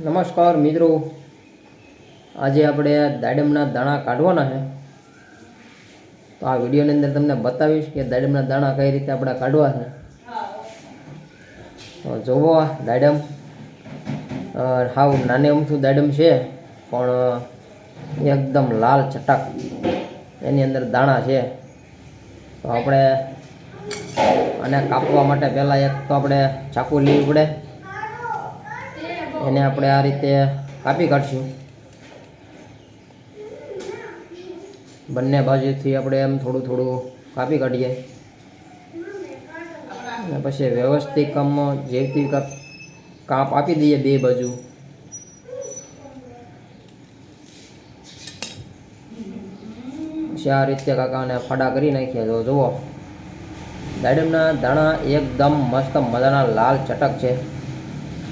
નમસ્કાર મિત્રો. આજે આપણે દાડમના દાણા કાઢવાના છે. તો આ વિડીયોની અંદર તમને બતાવીશ કે દાડમના દાણા કઈ રીતે આપણે કાઢવા છે. તો આ દાડમ. હાવ નાને અમથું દાડમ છે, પણ એકદમ લાલ ચટક એની અંદર દાણા છે. તો આપણે આને કાપવા માટે પહેલાં એક તો આપણે ચાકુ લેવી પડે. એને આપણે આ રીતે કાપી કાઢશું. બંને બાજુથી આપણે એમ થોડું થોડું કાપી કાઢીએ. અને પછી વ્યવસ્થિત કામ જેવી કાપ આપી દઈએ બે બાજુ. પછી આ રીતે કાકાને ફાડા કરી નાખીએ તો જુઓ. દાડમના દાણા એકદમ મસ્ત મજાના લાલ ચટક છે.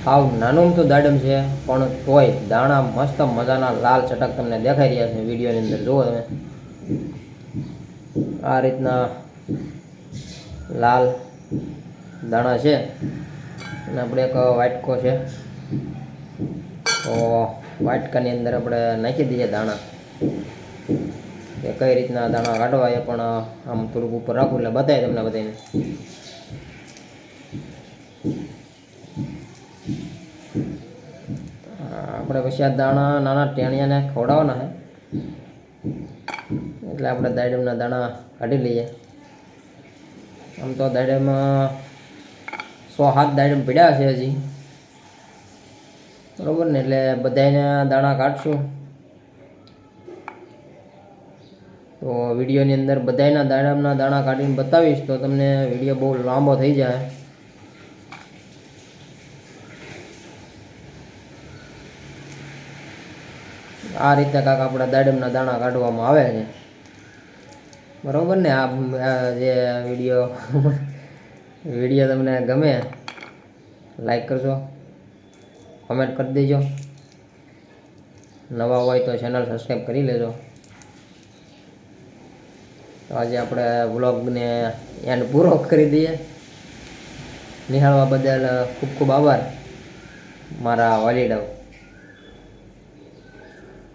હાવ નાનું તો દાડમ છે, પણ તોય દાણા મસ્ત મજાના લાલ ચટક તમને દેખાઈ રહ્યા છે વિડીયોની અંદર. જુઓ તમે. આ રીતના લાલ દાણા છે. અને આપણે એક વાટકો છે. તો વાટકાની અંદર આપણે નાખી દઈએ દાણા. કે કઈ રીતના દાણા કાઢવા એ પણ આમ થોડુંક ઉપર રાખું એટલે બતાવીએ તમને બધાને આપણે પછી આ દાણા, નાના ટેણિયાને ખવડાવવાના છે. એટલે આપણે દાડમના દાણા કાઢી લઈએ. આમ તો દાડમમાં સો હાથ દાડમ પીડ્યા છે હજી. બરોબર ને? એટલે બધાને દાણા કાઢશું. તો વિડીયોની અંદર બધાયના દાડમના દાણા કાઢીને બતાવીશ તો તમને વીડિયો બહુ લાંબો થઈ જાય. આ રીતે કાંક આપણા દાડમના દાણા કાઢવામાં આવે છે. બરાબર ને? આ જે વીડિયો વીડિયો તમને ગમે, લાઈક કરજો કોમેન્ટ કરી દેજો. નવા હોય તો ચેનલ સબસ્ક્રાઈબ કરી લેજો. તો આજે આપણે વ્લોગને એન્ડ પૂરો કરી દઈએ. નિહાળવા બદલ ખૂબ ખૂબ આભાર. મારા વાલીડાઓ.